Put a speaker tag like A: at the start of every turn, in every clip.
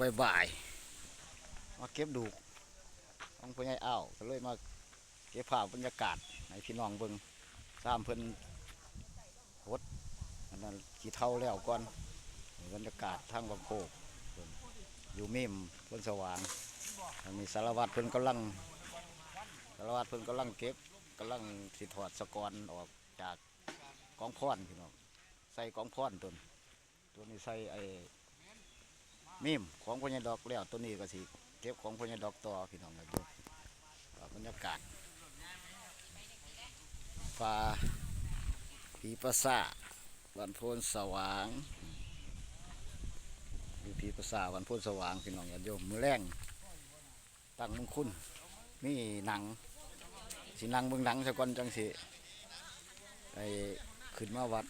A: ช่วงบ่ายๆมาเก็บดูกของพ่อใหญ่อ้าวก็เลยมาเก็บภาพบรรยากาศให้พี่น้องเบิ่งตามเพิ่นหดอันนั้นกี่เท่าแล้วก่อนบรรยากาศทางบางโคกอยู่เมมเพิ่นสว่างอันนี้สารวัตรเพิ่นกำลังสารวัตรเพิ่นกำลังเก็บกำลังสิถอดสกอนออกจากกองพรพี่น้องใส่กองพรตัวนี้ตัวนี้ใส่ไอ มีมของพญาดอกแล้วตัวนี้ก็สิเก็บของพญาดอกต่อพี่น้องกันดูบรรยากาศฟ้าผีประสาวันโพนสว่างดูผีประสาวันโพนสว่างพี่น้องกันโยมมือแรงตั้งมงคุณมีหนังสินังเบิ่งหนังสะก่อนจังสิไอขึ้นมาวัด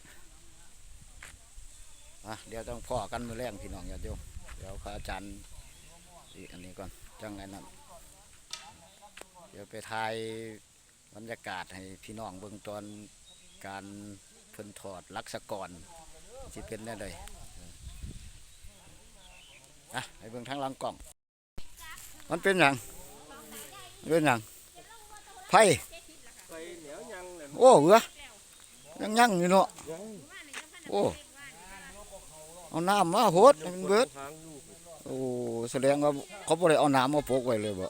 A: อะเดี๋ยวต้องพ่อกันมือแรงพี่น้องกันโยม เดี๋ยวพระอาจารย์อีกอันนี้ก่อนจังไงนั่นเดี๋ยวไปถ่ายบรรยากาศให้พี่น้องเบิ่งตอนการเพิ่นถอดลักษกรสิเป็นได้เลยอะให้เบิ่งทางลังกล้อง มันเป็นหยังเป็นหยังไผ่
B: ไปเหนียวยัง
A: โอ้เหรอยังยังอยู่เนาะโอ้เอาน้ำมาโหดมันเบิด โอ้แสดงว่าเขาบ่ได้เอาน้ำมาปกไว้เลยบ่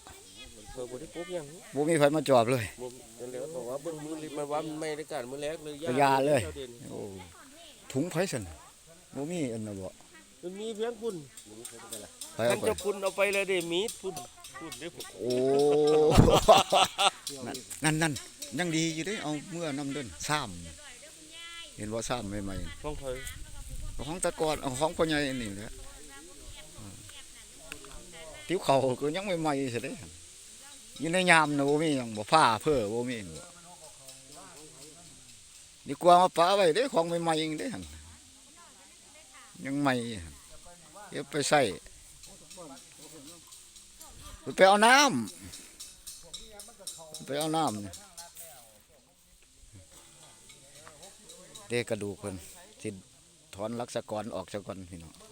B: เพิ่นบ่ได้ปุ๊บยัง
A: บ่มีไฟมาจอบเลย
B: บ่เดี๋ยวบอกว่าเบิ่งมือลิมันว่ามันไม่ได้การมือแรกเลย
A: ก็ยาเลย
B: จ้ด่น
A: โอ้ถุงไผซั่นบ่มีอันน่ะบ่
B: มันมีเพียงคุณ
A: ไผเอา
B: ท่าน
A: ไป
B: เจะคุณเอาไปเลยเด้มีดพุ่นพุ่นเด้อ
A: โอ้ นั่นนั่นยังดีอยู่เด้เอาเมื่อนำเดินซ้ำเห็นว่าซ้ำใหม่
B: ท้องเธอ
A: ๆของแตะกอนเอาของพ่อใหญ่นี่แหละอ่า ติ้วเขาก็ยังไม่ใหม่ๆซะเด้อยู่ในยามน่ะบ่มีหยังบ่ผ้าเพ้อบ่มีหยังบ่ดีกว่ามาป้าไว้เด้ของใหม่ๆเองเด้หั่นยังใหม่หั่นเก็บไปใส่ไปเอาน้ำไปเอาน้ำนี่เด็กกระดูกเพิ่นสิถอนลักษกรออกซะก่อนพี่น้อง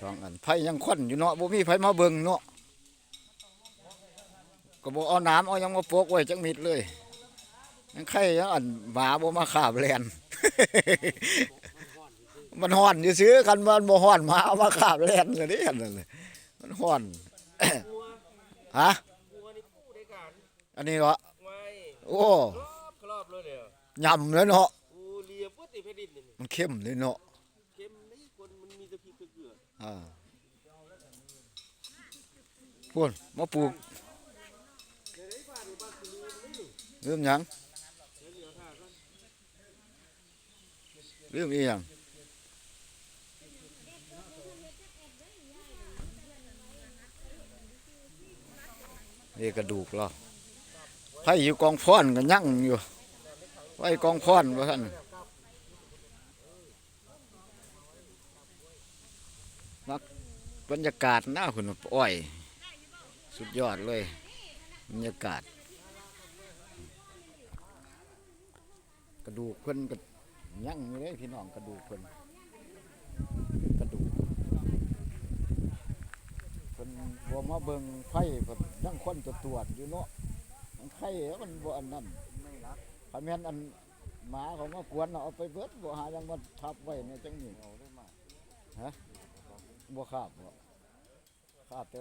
A: สองอันไผยังควันอยู่เนาะบ่มีไผมาเบิ่งเนาะก็บ่เอาน้ำเอาหยังมาโปกไว้จังมิดเลยยังไข่ยังอันหมาบ่มาขาบแลนมันฮ้อนอยู่ซื้อๆกันมันบ่ฮ้อนหมาเอามาขาบแลนเลยนี่อันนั้นเลยมันฮ้อนฮะ
B: กลัวนี่กู้ได้การ
A: อันนี้เหรอ
B: ไว้
A: โอ้
B: ครอบครอบเลยเด้อยำ
A: เลยเนาะ
B: อูเลียปุ๊ดติแผ่นดินนี่
A: มันเข้มเลยเนาะ
B: เข้มนี่คนมันมีแต่พริกกับเกลื อ่า
A: พูนมาปลูกเริ่มหยังเริ่มอีหยังนี่กระดูกเหราไผ่อยู่กองพรก็ยั่งอยู่ไว้กองพรว่าท่าน มักบรรยากาศหน้าหุ่นอ้อย สุดยอดเลย บรรยากาศ กระดูกเพิ่นก็ยั่งอยู่เลยพี่น้องกระดูกเพิ่นกระดูกเพิ่นบ่มาเบิ่งไฟเพิ่นยังคนจะตรวจอยู่เนาะมันไข่แล้วมันบ่อันนั้นคันแม่นอันหมาเขามากวนเอาไปเบิดบ่หายังมาทับไว้ในจังนี้ฮะ บ่คาบบ่คาบแต่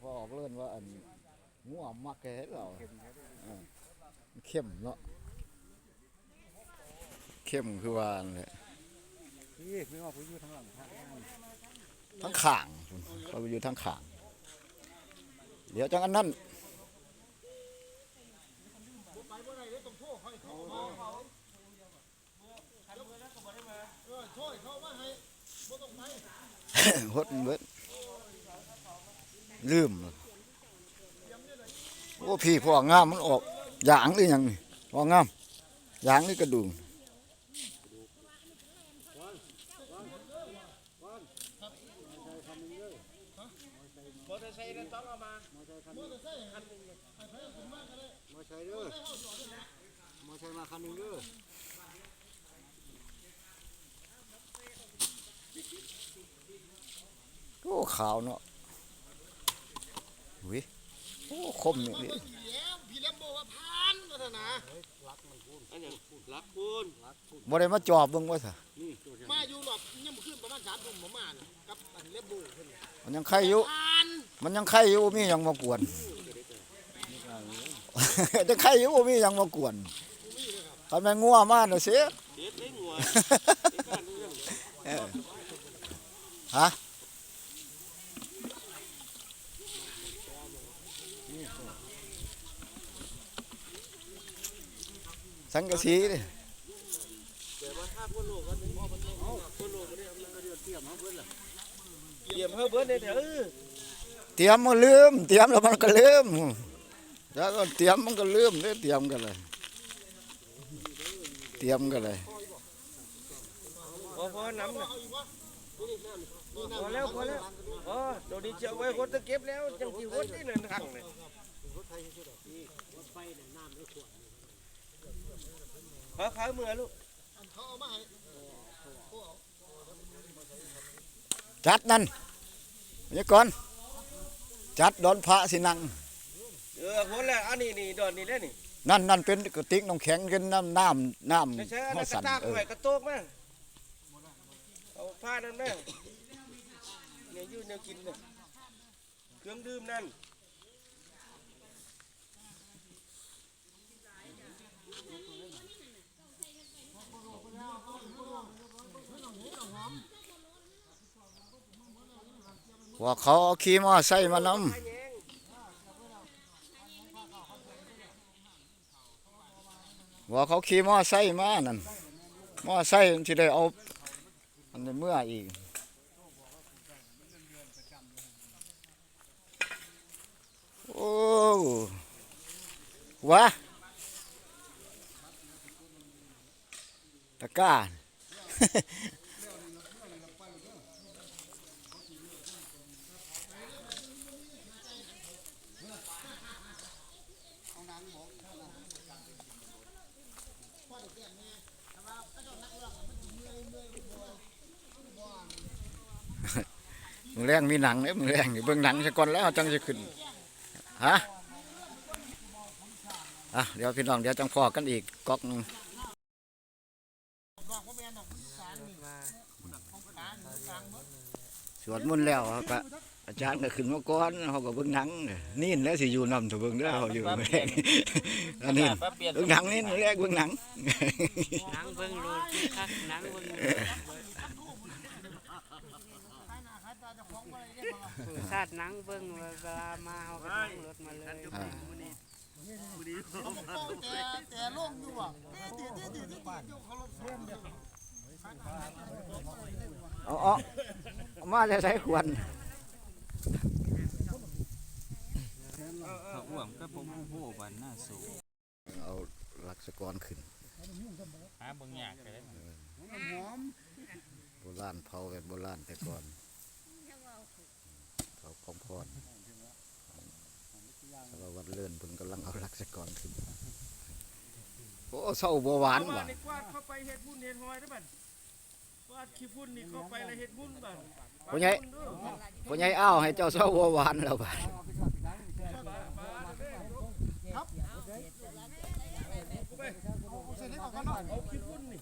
A: พอออกเลื่อนว่าอันงัวมักแค่เราเออมันเข้มเนาะเข้มคือว่านั่นแหละ
C: พี่พี่ว่าผมอยู่ทางหลังทาง
A: ทั้งข่างเขาอยู่ทั้งข่าง เดี๋ยวจังอันนั้นห ดเบิดลืม โอ้พี่พ่องามมันออกยางหรือยังนี่พ่องามยางนี่กระดูก
B: มอเตอร์ไซค์นั้นต้องเอามา
C: มาใช้เด้อมาใช้มาคันหนึงเด้อ
A: โอ้ขาวเนาะอุ้ยโอ้คมนี่
D: แล้วพี่เลี้ยงบอกว่าผ่านมาเถอะนะ
C: อันนี้รักคุณ
A: บ่ได้มาจอบเบิ่งว่าซะ
D: มาอยู่หลอดยังมาขึ้นประมาณสามทุ่มประมาณน่ะกับอันเลี้ยงโบเพิ่น
A: มันยังไข่อยู่
D: ผ่าน
A: มันยังไข่อยู่มีหยังมากวนจะไข่อยู่มีหยังมากวนถ้าแม่นงัวมาน่ะเสีย
C: เด็ดได้หัว
A: เออฮะ สังกะสีนี่
C: เดี๋ยวมาฆ่าคนโลกกันพ่อมันเอาคนโลกกันเนี่ยมันก็เดือดเตรียมเขาเบิ้ลล่ะเตรียมเขาเบิ้ลเนี่ยเดี๋ยวเออ
A: เตรียมมันลืม เตรียมแล้วมันก็ลืมแล้วก็เตรียมมันก็ลืมเด้อเตรียมกันเลยเตรียมกันเลย
C: พอพอน้ำน่ะพอแล้วพอแล้วอ๋อเดี๋ยวนี้เจ้าไว้คนตะเก็บแล้วจังกี่คนนี่นั่นหังเลย ขอขายมือลูก
D: เขาเอามาให้
A: จัดนั่นนี่ก่อน จัดดอนพระสินัง
C: เออคนละอันนี้นี่ดอนนี่แหละนี่
A: นั่นนั่นเป็นกระติกน้ำแข็งเป็นน้ำน้ำน้ำ
C: ใช่อัน
A: ข้า
C: นั้
A: น
C: ก
A: สั
C: ระ
A: น
C: ตาก
A: เออ
C: ไว้กระโตกมาเอาผ้านั่นแม่เนี่ยอยืนแนวกินเนี่ยเครื่องดื่มนั่น
A: ว่าเขาเอาขี่มอไซค์มานำว่าเขาขี่มอไซค์มานั่นมอไซค์มันสิได้เอาอันเมื่ออีกโอ้วะ ตะกร้ามือแรงมีหนังเนี่ยมือแรงนี่เบิ่งหนังซะก่อนแล้วจังจะขึ้นฮะอะเดี๋ยวพี่น้องเดี๋ยวจังพอกันอีกก๊อกนึง
D: บอกว่าแม่นดอกอีสานนี่ของกลางของกลางเบิด
A: ส วดมนต์แล้วเขาก็อาจารย์ก็ขึ้นมาก่อนเขาก็เบิ่งหนังนี่แล้วสิอยู่นำตัวเบิ่งเด้อเขาอยู่มือแรงอันนี้เบิ่งหนังนี่มือแรกเบิ่งหนัง
E: หนังเบิ่งโลดคักหนังเบิ่งชาติหนังเบิ่งเวลามาเฮาก็นั่งรถมาเลย
A: อ่า
D: เขาแต่แต่ลงอยู่อะ เตี้ยเตี้ยเตี้ยเตี้ยเตี้ยเขาลงเส้นเดียว
A: เอาเอาเอามาจะใช้ควร
F: พระอ้วมก็ผมผู้ผู้บันหน้าสูง
A: เอาหลักสกรขึ้น
F: หาเบางอย่างก็ได้
A: โบราณเผาแบบโบราณแต่ก่อนเผาของพรสารวัตรเลื่อนเพิ่นกำลังเอาหลักสกรขึ้นโอ้เศร้าบัวหวาน
C: เอา
A: ว่ะ
C: มาในก วาดเข้าไปเฮ็ดบุญเฮ็ดหอยได้บัดกวาดขี้ฝุ่นนี่เข้าไปแล้วเฮ็ดบุญบัด
A: พ่อใหญ่พ่อใหญ่อ้าวให้เจ้าเศร้าบัวหวานแล้วบ่าด
D: เส้นเล็กกว่ากันเนาะ
C: เอาขี้ฝุ่นนี่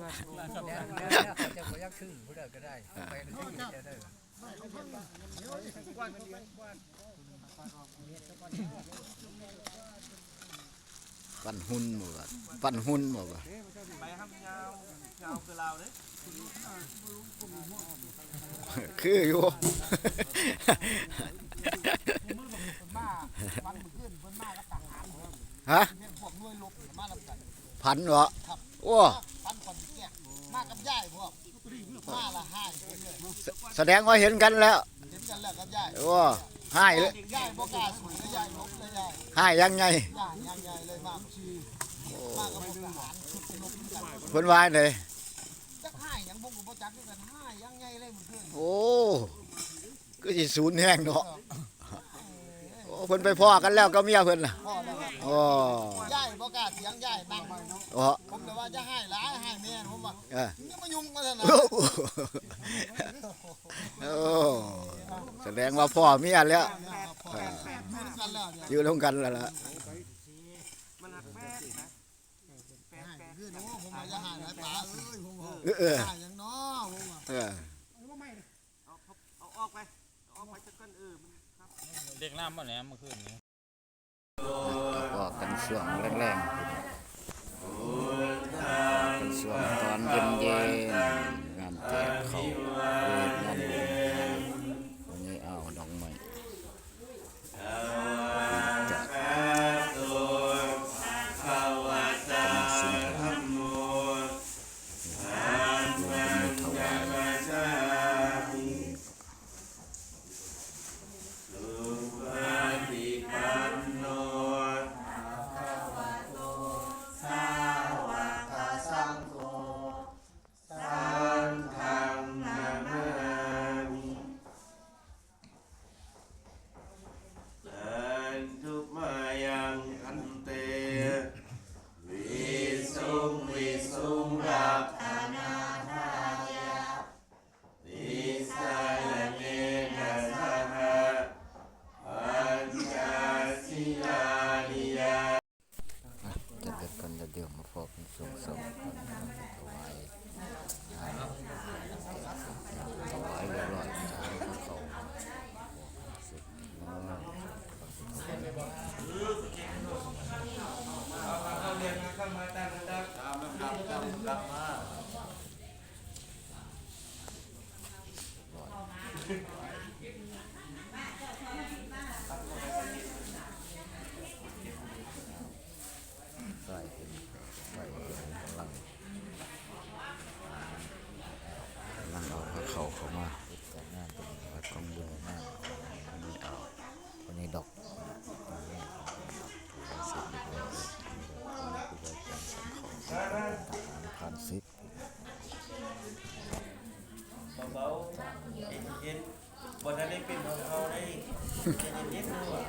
D: มัน
C: อยากขยันเข้าไปเลย
D: เส้นเล็กกว่ากันเนาะสถานการณ์สถานการณ์รวดหลยคำสั่งเด้
A: ปันหุ่นบ่บ่าดปันหุ่นบ่บ่าด
C: ไปห้ามยาวยาวคือลาเด้
A: คืออยู่ฮะ
D: เนี่ยพวกหน่วยรบมาลำกัน
A: พันเหรอโอ้
D: พันคนแก่มากับยายพวก มาละห้าคนเลย
A: แสแสดงว่าเห็นกันแล้ว
D: เห็นกันแล้วกับยาย
A: โอ้ให้เลย
D: ยายบ่กล้าสวยเลยยายลบเลยยาย
A: ให้ยังไง
D: ยายยังไงเลยมาชีมากับพวกทหารชุดลบกัน
A: เพิ่นว่าเลย
D: จักให้ยังบ่กูบ่จักคือกันให้ยังไงเลยมันขึ้น
A: โอ้ก็สิศูนย์แห้งเนาะ เพิ่นไปพ่อกันแล้วก็เมียเพิ่นล่ะ
D: พ่อแล้วครับ
A: โอ้
D: ย่ายบ่กล้าเถียงย่ายตั้งไว้เนาะ
A: โอ้
D: ผมแต่ว่าจะให้หลายให้แม่ผมว่า
A: เออ
D: นี่มายุ่งกันนะ
A: โอ้โอ้แสดงว่าพ่อเมียแล้ว
D: พ่ออยู่ด้วยกันแล้วเนี่ย
A: อยู่ร่วมกันแล้วล่ะ
C: มันหักแป๊ดนะแป๊ดแป๊ด
D: คือหนูผมว่าจะให้หลายป๋าเอ้ยผมว่า
A: เออเออ
D: ให้หยังเนาะผมว่า
A: เออ
C: เอาเอาออกไปเอาออกไปจักกันเออมันครับ
F: เด็กน้ำมาแล้วเมื่อคืนนี้
A: ก็กันช่วงแรงๆเป็นช่วงตอนเย็นๆงานแจกเขาวเวทงานบุญวัน ส่ง
C: ส
A: มกันถวายถวายเรียบร้อยแล้วเขา ใส่เป็นใส่เป็นกำลังกำลังเอาพระเขาเข้ามาจัดงานตรงนี้วัดกองบุญงานอันนี้เอาวันนี้ดอกตรงนี้เสร็จเรียบร้อยคือว่าการสังเขาทหารผ่านซิป
C: เบาๆเย็นๆบนนั้นได้เป็นของเขาได้เย็นๆเลย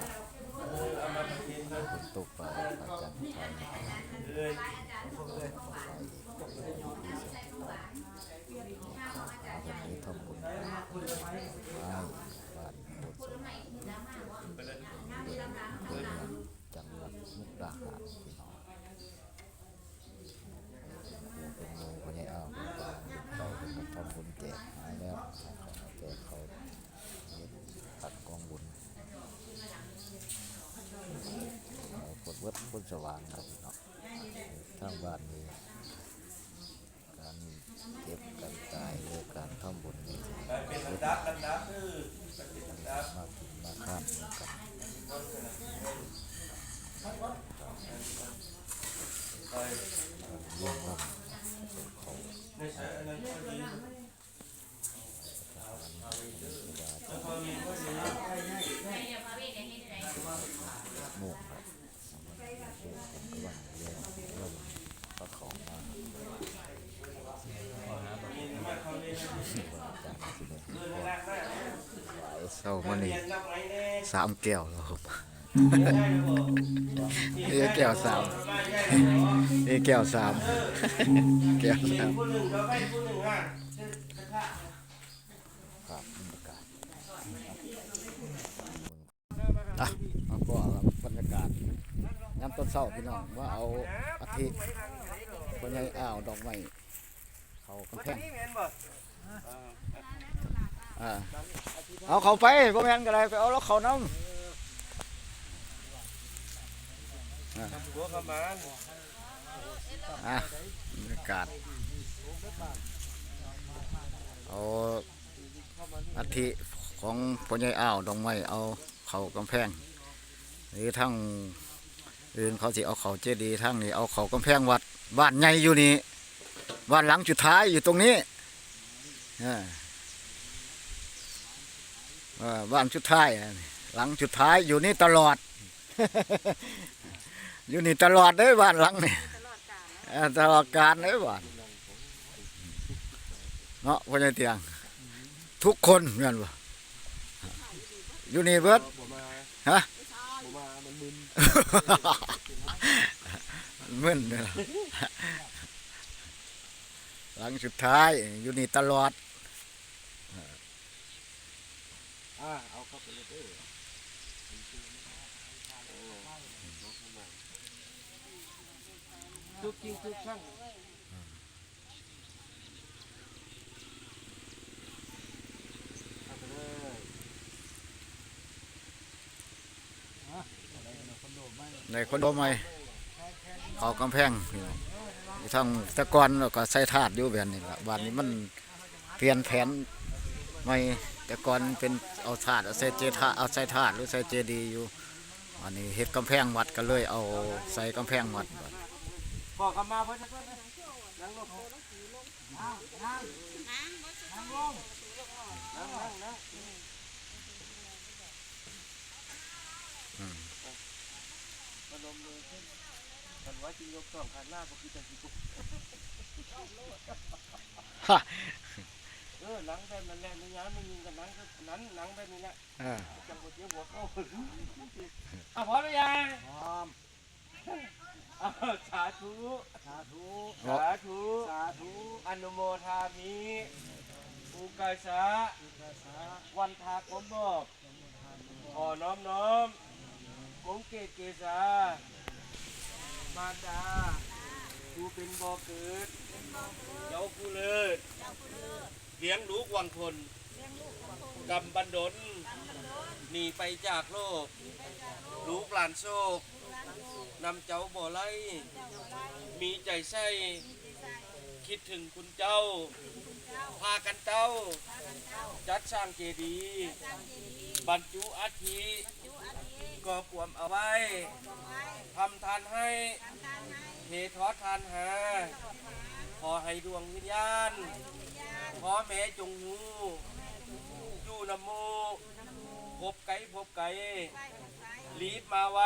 C: เออเอามาเย็นๆเลย
A: ฝนตกไปอาจารย์ไทย
C: เอ้ย
A: วันนี้ทำบุญให้บ้านโบสถ์สมเดินจังหวัดมุกดาหารพี่น้องเป็นหมูคนนี้เอาไปเป็นทำบุญแจกหายแล้วเขาแจกเขาตัดกองบุญเอากดเว่างครับพี่น้องทางบ้านนี้การเก็บการตายหรือการทำบุญนี่
C: เป็นดับลำดับเออเป็นดับ
A: มากินมาข้ามเหมือนกันเรื่องลำเขา
C: ไม่ใช่อันนั้นก็ดีแล้วก็มีก็ดี
A: หมู่ครับกำลังเรื่องเรื่องพระเขามา
C: มีมาเขาเรียน
A: จากที่นี่
C: เดินแรกได้
A: หลายเศร้ามานี่
C: เรียนนับไว้แน่
A: สามแก้วแล้วครับ
C: ได้หรือเปล่า
A: นี่แก้วสาม
C: ไม่ใช่หรอ
A: นี่แก้วสามแก้ว
C: มี
A: สาม
C: ผู้หนึ่งเราไปผู้หนึ่งอะกระทะ
A: ครับบรรยากาศอะเอาก็บรรยากาศยามต้นเศร้าพี่น้องว่าเอาอาทิคนใหญ่อ้าวดอกไม้เขากำแพง
C: นี่แม่นบ่
A: อ่า เอาเขาไปพ่อแม่นก็ได้ไปเอาแล้วเขาน้
C: หัวขมาน
A: อะบรรยากาศเอาอาทิของพ่อใหญ่อ้าวดอกไม้เอาเขากำแพงหรือทั้งอื่นเขาสิเอาเขาเจดีย์ทั้งนี้เอาเขากำแพงวัดบ้านใหญ่อยู่นี่บ้านหลังสุดท้ายอยู่ตรงนี้อ่า บ้านสุดท้ายอะหลังสุดท้ายอยู่นี่ตลอด อยู่นี่ตลอดเลยบ้านหลังนี่เออตลอดการเลยบ้านเนาะพ่อใหญ่เตียง ทุกคนเงี้ยบ่อยู่นี่เบิด
C: บ่มา
A: ฮะ
C: บ่มามันมึน
A: มึนเด้อหลังสุดท้ายอยู่นี่ตลอด
C: อ่าเอาเข้าไปเลยเด้อทุกจริงทุกช่างเอาไปเลย
A: ในคอนโดใหม่เขากำแพงนี่ล่ะอยู่ทางแตะกอนแล้วก็ใส่ถาดอยู่แบบนี้ล่ะวันนี้มันเปลี่ยนแผนใหม่ แต่ก่อนเป็นเอาถาดเอาใส่เจถาเอาใส่ถาดหรือใส่เจดีอยู่ อันนี้เฮ็ดกำแพงวัดก็เลยเอาใส่กำแพงวัดบัด
C: ขอกลับมาเพื่อนเพื่อนนั่งลงนั่งนั่งนั่งลงนั่งนั่งนั่งมาลมเลยกันว่าจริงยกสองคันหน้าก็คือจังสิกุ
A: ฮะ
C: เออหนังแบบนั้นแหละไม่ย้ายไม่ยิงกันหนังก็นั้นหนังแบบนี้แหละ
A: เออ
C: จังหวะเจียวหัวเข้าอะพร้อมหรือยังพร้อมสาธุ สาธุ สาธุ สาธุ อนุโมทามิอุกาสะวันทากมบอกขอน้อมน้อมกงเกตเกษามารดากูเป็นบ่อเกิดเจ้ากูเลิศ เลี้ยงลูกวังคนกำบันดลหนีไปจากโลก ลูกหลานโชคนำเจ้าบ่อไล่มีใจใส่คิดถึงคุณเจ้า พากันเต้า จัดสร้างเจดีย์บรรจุอาทิก็กวมเอาไว้ทำทานให้เททอดทานหา ขอให้ดวงวิญญาณ ขอแม่จงหูอยู่นำหมูพบไก่พบไก่รีบมาไว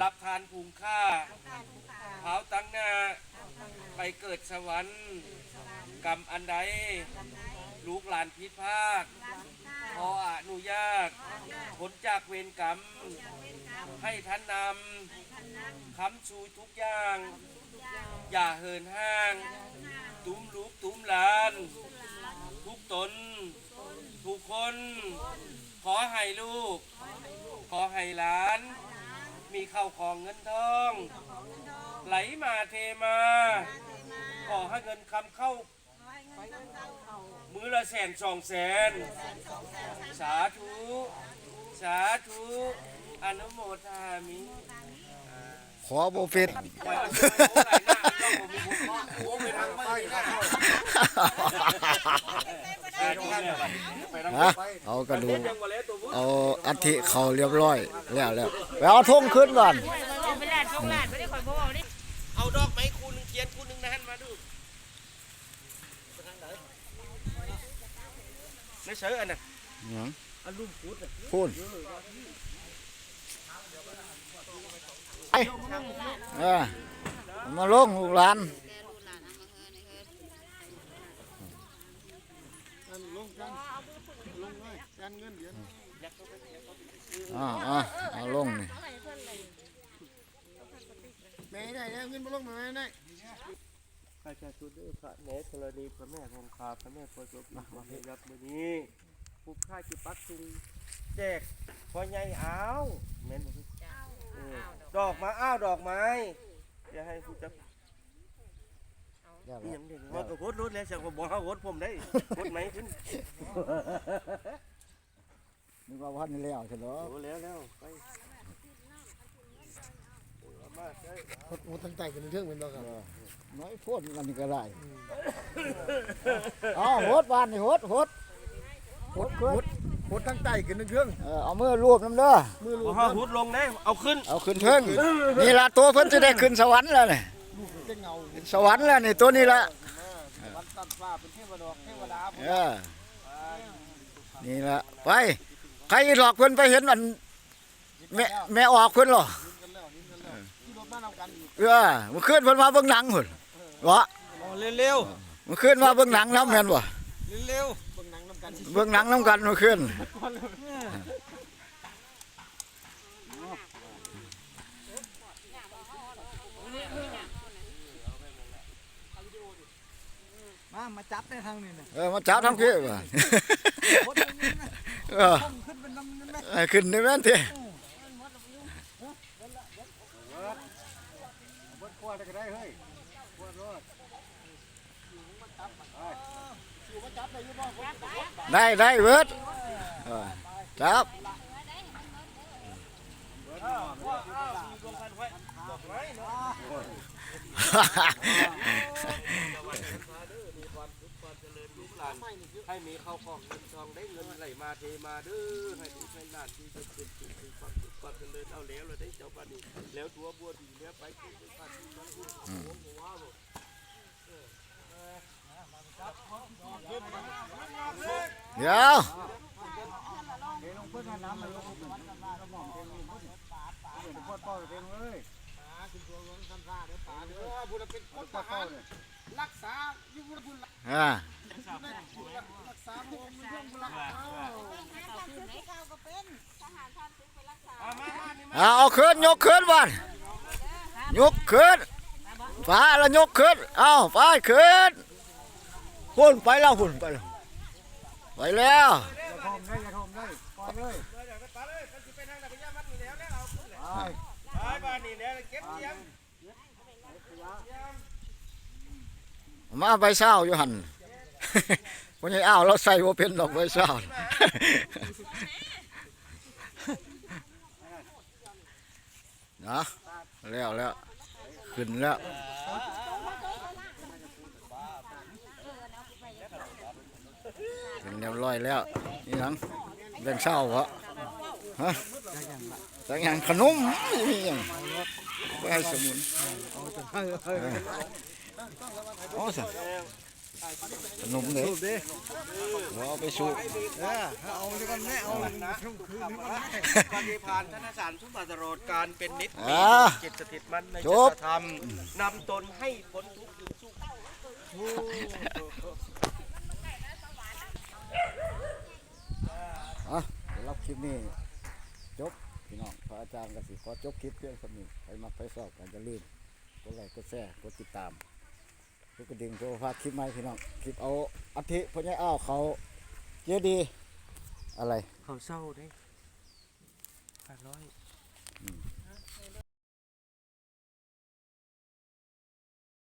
C: รับทานภูมิค่าเผาตั้งหน้า ไปเกิดสวรรค์กรรมอันใด ลูกหลานพิดพลาดขออนุญาตผลจากเวรกรรม ให้ท่านนำคำชูทุกอย่าง อย่าเหินห้าง ตุ้มลูกตุ้มหลาน ทุกตน ทุกคน ขอให้ลูก ขอให้หลาน มีเข้าวของเงินทอง ไหลมาเทมา ขอให้เงินคำเข้า มือละแสนสองแสน สาธุ สาธุ อนุโมทามิ
A: ขอบ่เป็ด
C: ปล่อยเอาไปโอ้ไหลหน้าเจ้าผมมีบุญโอ้ไปทางไปนะไปตรงนั้นไปทาง
A: ฮะ
C: ไป
A: เอากระดูก
C: จังหวะแล้วตัวบุญ
A: เอาอัฐิเขาเรียบร้อยแล้วแล้วไปเอาธงขึ้นก่อน
G: ไปแลดช่องแลดไม่ได้คอยบอกนี่
C: เอาดอกไม้คูหนึงเขียนคูหนึงนะฮันมาดูไม่ใช่อันน่ะ
A: หยัง
C: อันลุ่มพุดน่ะ
A: พูนไอ้เออเอา มาลงลูกหลาน
C: ลงกันลงเลยการเงินเดือน
A: อ่าอ่าเอาลงนี่
C: แม่ได้แล้วเงินมาลงมาแม่ได้ข้าจะสุดเด้อพระแม่ธรณีพระแม่คงคาพระแม่โพธิ์มามาให้รับมื้อนี้ผู้ข้าจิปักตุงแจกพ่อใหญ่อ้าวแม่นบ่พี่เออดอกมาอ้าวดอกไม้ อย่าให้ผู้จับ
A: แล้ว
C: อีห
A: แล้
C: ยั
A: ว
C: งเด้อว่าก็โคตรรถแล้วเสียงก็บ่เฮาโคตรผมได้โคตรไหมขึ้น
A: นึกว่าวันนี้แล้วใช่เหรอ
C: โอ้แล้วแล้วไปเอามาใช้
D: โอ้ตั้งใจกันเรื่องเป็นบ่ครับ
A: น้อยพ่นอันนี้ก็ได้เอาโหดบานนี่โหดโหดโหดขึ้น
D: โคตรตั้งใจกันเรื่อง
A: เออเอามือรวบน้ำเด้อ
D: มือลู
C: บ่
D: ก
C: เฮาหุดลงได้เอาขึ้น
A: เอาขึ้นเทิงนี่ละตัวเพิ่นจะได้ขึ้นสวรรค์แล้วนี่
D: เจ้าเงา
A: สวรรค์แล้วนี่ตัวนี้ละ
D: วัดตัดฟ้าเป็นเทวดาเทวดา
A: เออนี่ละไปใครหลอกเพิ่นไปเห็นอันแม่แม่ออกเพิ่นเหรอ
D: กันแล้วนี่กันแล้วที่รถมานำกันอีก
A: เออเมื่อคืนเพิ่นมาเบิ่งหนังพุ่นเหรอ
C: เร็ว
A: เมื่อคืนมาเบิ่งหนังนำแม่นบ่
C: ๆเร็ว
D: เบื้องหนังน้
A: องกันมาขึ้น
D: มามาจับในทางนี้เลย
A: เออมาจับทา
D: ง
A: เพี้อ
D: อขึ้นเป็นแม่นไหม
A: ขึ้นได้แม่นเถ
D: อะบขวดก็ได้เฮ้
A: ได้ได้เบิดเออจับ
C: ให้มีเข้าของเงินทองได้เงินไหลมาเทมาเด้อให้ดีให้นานที่จะเป็นสิ่งที่ความสุขความเจริญเอาแล้วเราได้เจ้าบ้านนี้แล้วตัวบัวดีแล้วไปที่บ้านที่มันบุญหัวหัวบ่
A: เดี๋ยว
D: รักษาอยู่บุญ
A: อ่า
D: รักษาโมงเรื่องบุญรักษา
A: เอาเอาขึ้นยกขึ้นบ้านยกขึ้นฟ้าแล้วยกขึ้นเอาไปขึ้น หุ่นไปแล้วหุ่นไปแล้วไปแล้ว
D: อย่าทมได้อย่าทมได้ปล่อยเลย
C: ไปบ้านนี่แล้วเก็บเสียง
A: มาใบเศร้าอยู่หันวันนี้อ้าวเราใส่ว่าเป็นดอกใบเศร้านะแล้วแล้วขึ้นแล้วขึ้น เรียบร้อยแล้วนี่หยังเรื่องเศร้าวะฮะแต่ยังขนมนี่ยังไปให้สมุนเออเอาสิขนมเลยเอาไปสู่
D: เออเอาด้วยกันแม่เอาช่วงคืนนี้มัน
C: ปฏิพานธนสารสุบาตลอดการเป็นนิด
A: อ่า
C: จิตสถิตมันใน
A: จ
C: จิ
A: บ
C: ตธรรมนำตนให้พ้นทุกข์อยู่สุข
A: อะเดี๋ยว รับคลิปนี้จบพี่น้องพระอาจารย์กสิขอจบคลิปเพียงเท่านี้ใครมาไปสอบกันจะลืมกดไลค์กดแชร์กดติดตามกดกระดิ่งโทรพาคลิปใหม่พี่น้องคลิปเอาอาทิพญาอ้าวเขาเจดี อะไร
C: เขาเศร้าได้แปดร้อย